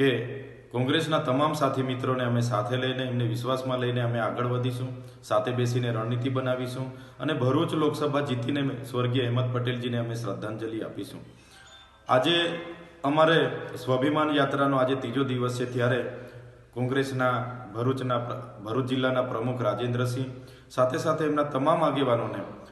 કે કોંગ્રેસના તમામ સાથી મિત્રોને અમે સાથે લઈને, એમને વિશ્વાસમાં લઈને અમે આગળ વધીશું, સાથે બેસીને રણનીતિ બનાવીશું અને ભરૂચ લોકસભા જીતીને સ્વર્ગીય અહેમદ પટેલજીને અમે શ્રદ્ધાંજલિ આપીશું. આજે અમારે સ્વાભિમાન યાત્રાનો આજે ત્રીજો દિવસ છે ત્યારે કોંગ્રેસના ભરૂચના ભરૂચ જિલ્લાના પ્રમુખ રાજેન્દ્રસિંહ, સાથે સાથે એમના તમામ આગેવાનોને